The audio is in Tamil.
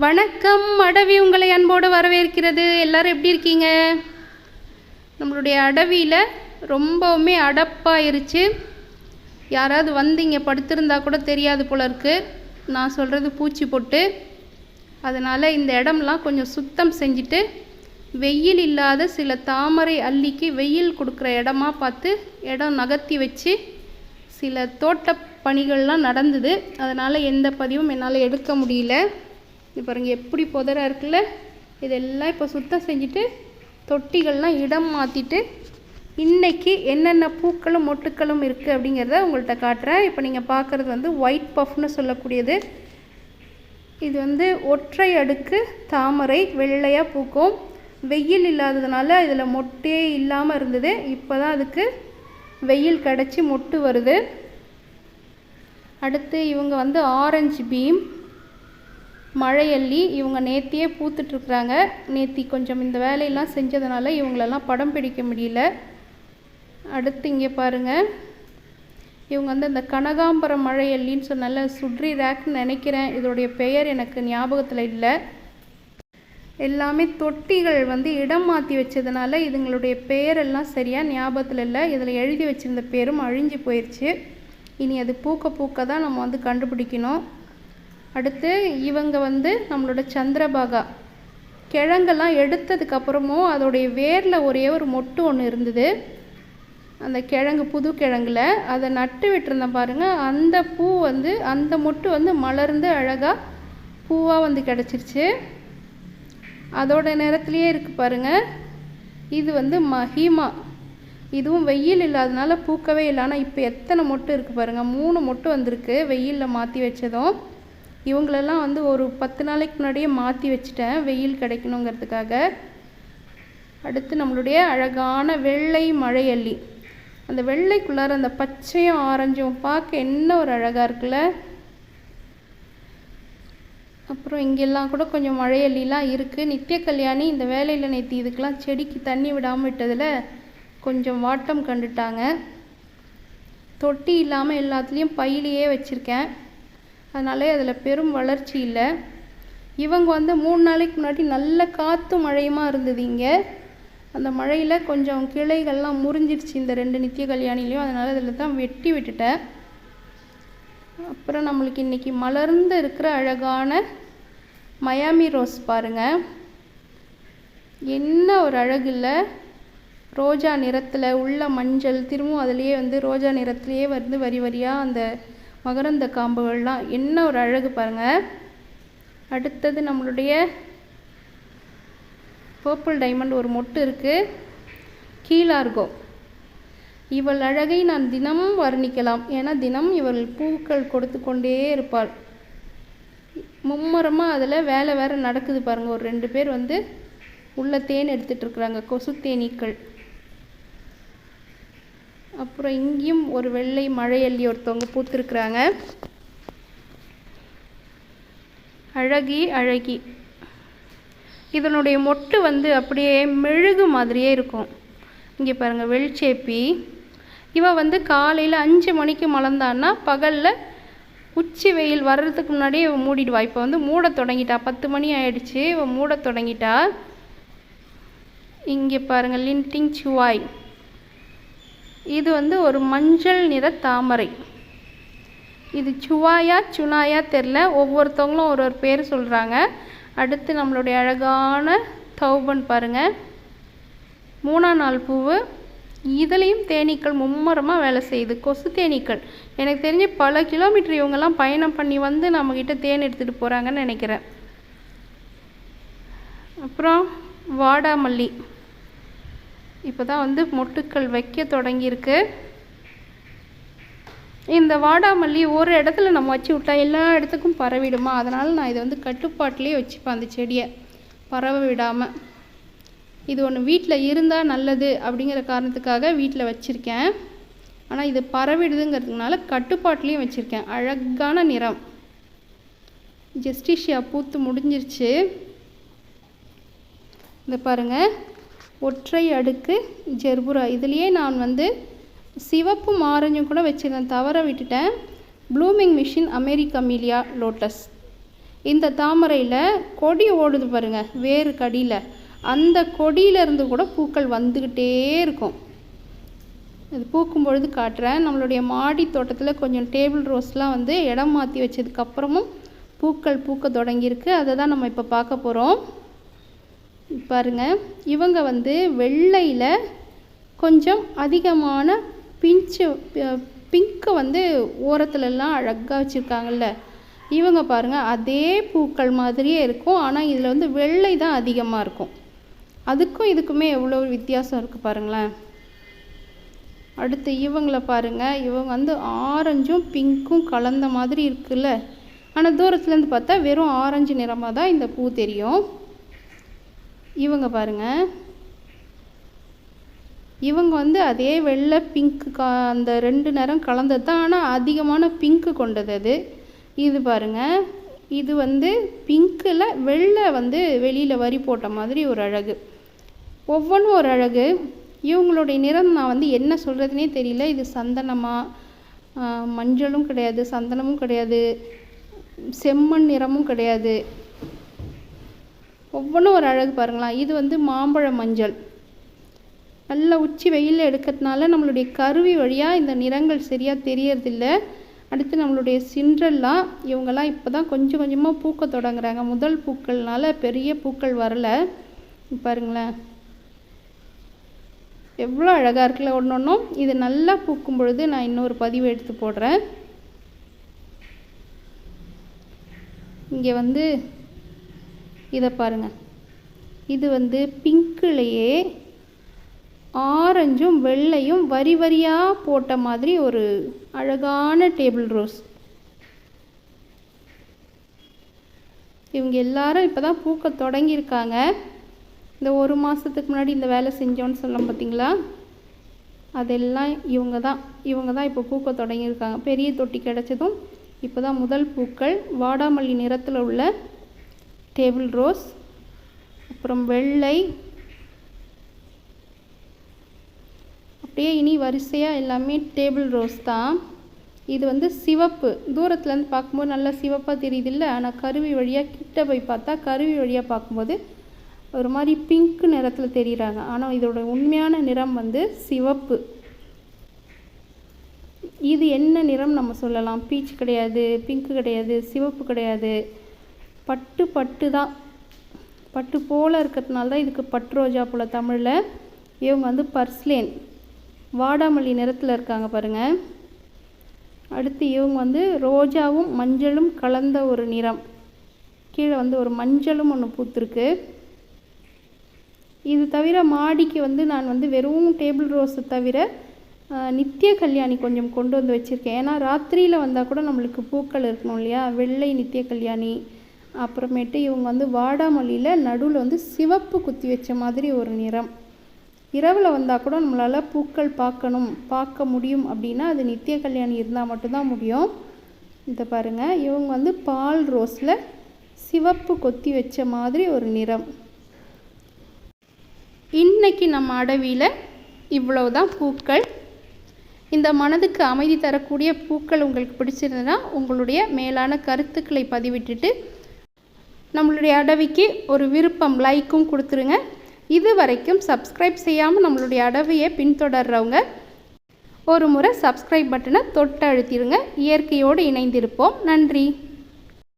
வணக்கம் அடவி உங்களை அன்போடு வரவேற்கிறது. எல்லாரும் எப்படி இருக்கீங்க? நம்மளுடைய அடவியில் ரொம்பவுமே அடப்பாயிருச்சு. யாராவது வந்து இங்கே படுத்திருந்தா கூட தெரியாது போல இருக்குது நான் சொல்கிறது பூச்சி பொட்டு. அதனால் இந்த இடம்லாம் கொஞ்சம் சுத்தம் செஞ்சுட்டு வெயில் இல்லாத சில தாமரை அள்ளிக்கு வெயில் கொடுக்குற இடமா பார்த்து இடம் நகர்த்தி வச்சு சில தோட்ட பணிகள்லாம் நடந்தது. அதனால் எந்த பதிவும் என்னால் எடுக்க முடியல. இது பாருங்கள் எப்படி புதராக இருக்குல்ல? இதெல்லாம் இப்போ சுத்தம் செஞ்சுட்டு தொட்டிகள்லாம் இடம் மாற்றிட்டு இன்றைக்கி என்னென்ன பூக்களும் மொட்டுக்களும் இருக்குது அப்படிங்கிறத உங்கள்கிட்ட காட்டுறேன். இப்போ நீங்கள் பார்க்குறது வந்து ஒயிட் பஃப்னு சொல்லக்கூடியது. இது வந்து ஒற்றை அடுக்கு தாமரை வெள்ளையாக பூக்கும். வெயில் இல்லாததுனால இதில் மொட்டே இல்லாமல் இருந்தது. இப்போ தான் அதுக்கு வெயில் கிடச்சி மொட்டு வருது. அடுத்து இவங்க வந்து ஆரஞ்சு பீம் மழையள்ளி இவங்க நேத்தியே பூத்துட்ருக்குறாங்க நேத்தி கொஞ்சம் இந்த வேலையெல்லாம் செஞ்சதுனால இவங்களெல்லாம் படம் பிடிக்க முடியல. அடுத்து இங்கே பாருங்கள் இவங்க வந்து இந்த கனகாம்பரம் மழையள்ளின்னு சொன்னால சுட்ரி ரேக்னு நினைக்கிறேன். இதோடைய பெயர் எனக்கு ஞாபகத்தில் இல்லை. எல்லாமே தொட்டிகள் வந்து இடம் மாற்றி வச்சதுனால இதுங்களுடைய பெயரெல்லாம் சரியாக ஞாபகத்தில் இல்லை. இதில் எழுதி வச்சிருந்த பேரும் அழிஞ்சு போயிடுச்சு இனி அது பூக்க பூக்க தான் நம்ம வந்து கண்டுபிடிக்கணும். அடுத்து இவங்க வந்து நம்மளோட சந்திரபாகா. கிழங்கெல்லாம் எடுத்ததுக்கப்புறமும் அதோடைய வேரில் ஒரே ஒரு மொட்டு ஒன்று இருந்தது. அந்த கிழங்கு புது கிழங்குல. அதை நட்டு விட்டுருந்தேன் பாருங்கள் அந்த பூ வந்து அந்த மொட்டு வந்து மலர்ந்து அழகாக பூவாக வந்து கிடச்சிருச்சு. அதோட நேரத்துலையே இருக்குது பாருங்கள் இது வந்து மஹிமா இதுவும் வெயில் இல்லாதனால பூக்கவே இல்லை. ஆனால் இப்போ எத்தனை மொட்டு இருக்குது பாருங்கள் மூணு மொட்டு வந்திருக்கு. வெயிலில் மாற்றி வச்சதும். இவங்களெல்லாம் வந்து ஒரு பத்து நாளைக்கு முன்னாடியே மாற்றி வச்சுட்டேன். வெயில் கிடைக்கணுங்கிறதுக்காக. அடுத்து நம்மளுடைய அழகான வெள்ளை மழையள்ளி. அந்த வெள்ளைக்குள்ளார அந்த பச்சையும் ஆரஞ்சும் பார்க்க என்ன ஒரு அழகாக இருக்குல்ல? அப்புறம் இங்கெல்லாம் கூட கொஞ்சம் மழையள்ளிலாம் இருக்குது நித்திய கல்யாணி இந்த வேலையில் நேற்று இதுக்கெல்லாம் செடிக்கு தண்ணி விடாமல் விட்டதில் கொஞ்சம் வாட்டம் கண்டுட்டாங்க. தொட்டி இல்லாமல் எல்லாத்துலேயும் பையிலேயே வச்சுருக்கேன். அதனாலே அதில் பெரும் வளர்ச்சி இல்லை. இவங்க வந்து மூணு நாளைக்கு முன்னாடி நல்ல காற்று மழையுமா இருந்தது இங்கே. அந்த மழையில் கொஞ்சம் கிளைகள்லாம் முறிஞ்சிருச்சு இந்த ரெண்டு நித்திய கல்யாணிலையும் அதனால் அதில் தான் வெட்டி விட்டுட்டேன் அப்புறம் நம்மளுக்கு இன்றைக்கி மலர்ந்து இருக்கிற அழகான மயாமி ரோஸ் பாருங்கள் என்ன ஒரு அழகு இல்லை. ரோஜா நிறத்தில் உள்ள மஞ்சள் திரும்பவும் அதுலேயே வந்து ரோஜா நிறத்துலேயே வந்து வரி வரியாக அந்த மகரந்த காம்புகள்லாம் என்ன ஒரு அழகு பாருங்கள் அடுத்தது நம்மளுடைய பர்பிள் டைமண்ட் ஒரு மொட்டு இருக்குது கீழார்கோ இவள் அழகை நான் தினமும் வர்ணிக்கலாம். ஏன்னா தினம் இவள் பூக்கள் கொடுத்து கொண்டே இருப்பாள். மும்மரமாக அதில் வேலை வேறு நடக்குது பாருங்கள் ஒரு ரெண்டு பேர் வந்து உள்ள தேன் எடுத்துகிட்டு இருக்கிறாங்க. கொசு தேனீக்கள். அப்புறம் இங்கேயும் ஒரு வெள்ளை மழையள்ளி ஒருத்தவங்க பூத்துருக்குறாங்க. அழகி அழகி. இதனுடைய மொட்டு வந்து அப்படியே மெழுகு மாதிரியே இருக்கும். இங்கே பாருங்கள் வெள்சேப்பி இவன் வந்து காலையில் அஞ்சு மணிக்கு மலர்ந்தான்னா பகலில் உச்சி வெயில் வர்றதுக்கு முன்னாடியே இவன் மூடிடுவா. இப்போ வந்து மூட தொடங்கிட்டா. பத்து மணி ஆயிடுச்சு இவன் மூட தொடங்கிட்டா. இங்கே பாருங்கள் லின்டிங் சுவாய். இது வந்து ஒரு மஞ்சள் நிற தாமரை. இது சுவாயா சுனாயா தெரில. ஒவ்வொருத்தவங்களும் ஒரு ஒரு பேர் சொல்கிறாங்க அடுத்து நம்மளுடைய அழகான தௌபன் பாருங்கள் மூணாம் நாள் பூவு. இதுலேயும் தேனீக்கள் மும்மரமாக வேலை செய்யுது. கொசு தேனீக்கள். எனக்கு தெரிஞ்சு பல கிலோமீட்டர் இவங்கெல்லாம் பயணம் பண்ணி வந்து நம்மக்கிட்ட தேன் எடுத்துகிட்டு போகிறாங்கன்னு நினைக்கிறேன். அப்புறம் வாடாமல்லி. இப்போ தான் வந்து மொட்டுக்கள் வைக்க தொடங்கியிருக்கு. இந்த வாடாமல்லி ஒரு இடத்துல நம்ம வச்சு விட்டா எல்லா இடத்துக்கும் பரவிடுமா? அதனால் நான் இதை வந்து கட்டுப்பாட்டிலே வச்சுப்பேன் அந்த செடியை. பரவ விடாமல் இது ஒன்று வீட்டில் இருந்தால் நல்லது அப்படிங்கிற காரணத்துக்காக வீட்டில் வச்சுருக்கேன். ஆனால் இது பரவிடுதுங்கிறதுனால கட்டுப்பாட்லேயும் வச்சுருக்கேன். அழகான நிறம். ஜெஸ்டிஷியா பூத்து முடிஞ்சிருச்சு. இந்த பாருங்கள் ஒற்றை அடுக்கு ஜெர்புரா. இதுலேயே நான் வந்து சிவப்பும் ஆரஞ்சும் கூட வச்சுருந்தேன். தவற விட்டுட்டேன். ப்ளூமிங் மிஷின் அமெரிக்கா மீலியா லோட்டஸ். இந்த தாமரையில் கொடி ஓடுது பாருங்கள் வேறு கடியில். அந்த கொடியிலேருந்து கூட பூக்கள் வந்துக்கிட்டே இருக்கும். இது பூக்கும் பொழுது காட்டுறேன். நம்மளுடைய மாடி தோட்டத்தில் கொஞ்சம் டேபிள் ரோஸ்லாம் வந்து இடம் மாற்றி வச்சதுக்கப்புறமும் பூக்கள் பூக்க தொடங்கியிருக்கு. அதை தான் நம்ம இப்போ பார்க்க போகிறோம் பாருங்க இவங்க வந்து வெள்ளையில் கொஞ்சம் அதிகமான பிஞ்சு பிங்க்கு வந்து ஓரத்துலலாம் அழகாக வச்சுருக்காங்கல்ல. இவங்க பாருங்கள் அதே பூக்கள் மாதிரியே இருக்கும். ஆனால் இதில் வந்து வெள்ளை தான் அதிகமாக இருக்கும். அதுக்கும் இதுக்குமே எவ்வளோ வித்தியாசம் இருக்குது பாருங்களேன். அடுத்து இவங்கள பாருங்கள் இவங்க வந்து ஆரஞ்சும் பிங்க்கும் கலந்த மாதிரி இருக்குல்ல. ஆனால் தூரத்துலேருந்து பார்த்தா வெறும் ஆரஞ்சு நிறமாக தான் இந்த பூ தெரியும். இவங்க பாருங்கள் இவங்க வந்து அதே வெள்ளை பிங்க்கு கா அந்த ரெண்டு நிறம் கலந்தது தான். ஆனால் அதிகமான பிங்க்கு கொண்டது அது. இது பாருங்கள் இது வந்து பிங்க்கில் வெள்ளை வந்து வெளியில் வரி போட்ட மாதிரி ஒரு அழகு. ஒவ்வொன்றும் ஒரு அழகு. இவங்களுடைய நிறம் நான் வந்து என்ன சொல்கிறதுனே தெரியல. இது சந்தனமாக மஞ்சளும் கிடையாது சந்தனமும் கிடையாது செம்மண் நிறமும் கிடையாது. ஒவ்வொன்றும் ஒரு அழகு பாருங்களேன். இது வந்து மாம்பழ மஞ்சள். நல்லா உச்சி வெயிலில் எடுக்கிறதுனால நம்மளுடைய கருவி வழியாக இந்த நிறங்கள் சரியாக தெரியறதில்ல. அடுத்து நம்மளுடைய சின்றெல்லாம் இவங்கெல்லாம் இப்போ தான் கொஞ்சம் கொஞ்சமாக பூக்க தொடங்குறாங்க. முதல் பூக்கள்னால பெரிய பூக்கள் வரலை. பாருங்களேன். எவ்வளோ அழகாக இருக்குல்ல ஒன்று ஒன்றும் இது நல்லா பூக்கும் பொழுது நான் இன்னொரு பதிவு எடுத்து போடுறேன். இங்கே வந்து இதை பாருங்கள் இது வந்து பிங்க்லேயே ஆரஞ்சும் வெள்ளையும் வரி வரியாக போட்ட மாதிரி ஒரு அழகான டேபிள் ரோஸ். இவங்க எல்லாரும் இப்போ தான் பூக்க தொடங்கியிருக்காங்க. இந்த ஒரு மாதத்துக்கு முன்னாடி இந்த வேலை செஞ்சோன்னு சொல்லலாம் பார்த்தீங்களா அதெல்லாம் இவங்க தான் இவங்க தான் இப்போ பூக்க தொடங்கியிருக்காங்க. பெரிய தொட்டி கிடச்சதும் இப்போ தான் முதல் பூக்கள் வாடாமல்லி நிறத்தில் உள்ள டேபிள் ரோஸ் அப்புறம் வெள்ளை. அப்படியே இனி வரிசையாக எல்லாமே டேபிள் ரோஸ் தான். இது வந்து சிவப்பு. தூரத்துலேருந்து பார்க்கும்போது நல்லா சிவப்பாக தெரியுது இல்லை ஆனால் கருவி வழியாக கிட்ட போய் பார்த்தா கருவி வழியாக பார்க்கும்போது ஒரு மாதிரி பிங்க் நிறத்தில் தெரிகிறாங்க ஆனால் இதோட உண்மையான நிறம் வந்து சிவப்பு. இது என்ன நிறம் நம்ம சொல்லலாம்? பீச் கிடையாது பிங்க் கிடையாது சிவப்பு கிடையாது. பட்டு பட்டு தான். பட்டு போல் இருக்கிறதுனால தான் இதுக்கு பட்டு ரோஜா போல் தமிழில். இவங்க வந்து பர்ஸ்லேன். வாடாமல்லி நிறத்தில் இருக்காங்க பாருங்கள் அடுத்து இவங்க வந்து ரோஜாவும் மஞ்சளும் கலந்த ஒரு நிறம். கீழே வந்து ஒரு மஞ்சளும் ஒன்று பூத்துருக்கு. இது தவிர மாடிக்கு வந்து நான் வந்து வெறும் டேபிள் ரோஸை தவிர நித்திய கல்யாணி கொஞ்சம் கொண்டு வந்து வச்சுருக்கேன். ஏன்னா ராத்திரியில் வந்தால் கூட நம்மளுக்கு பூக்கள் இருக்கணும் இல்லையா? வெள்ளை நித்திய கல்யாணி அப்புறமேட்டு இவங்க வந்து வாடாமல்லியில் நடுவில் வந்து சிவப்பு குத்தி வச்ச மாதிரி ஒரு நிறம். இரவில் வந்தால் கூட நம்மளால் பூக்கள் பார்க்கணும் பார்க்க முடியும் அப்படின்னா அது நித்திய கல்யாணி இருந்தால் மட்டும்தான் முடியும். இதை பாருங்கள் இவங்க வந்து பால் ரோஸில் சிவப்பு கொத்தி வச்ச மாதிரி ஒரு நிறம். இன்னைக்கு நம்ம அடவியில் இவ்வளவு தான் பூக்கள். இந்த மனதுக்கு அமைதி தரக்கூடிய பூக்கள் உங்களுக்கு பிடிச்சிருந்ததுன்னா உங்களுடைய மேலான கருத்துக்களை பதிவிட்டுட்டு நம்மளுடைய அடவிக்கு ஒரு விருப்பம் லைக்கும் கொடுத்துருங்க. இது வரைக்கும் சப்ஸ்கிரைப் செய்யாமல் நம்மளுடைய அடவியை பின்தொடர்றவங்க ஒரு முறை சப்ஸ்கிரைப் பட்டனை தொட்டு அழுத்திடுங்க இயற்கையோடு இணைந்திருப்போம். நன்றி.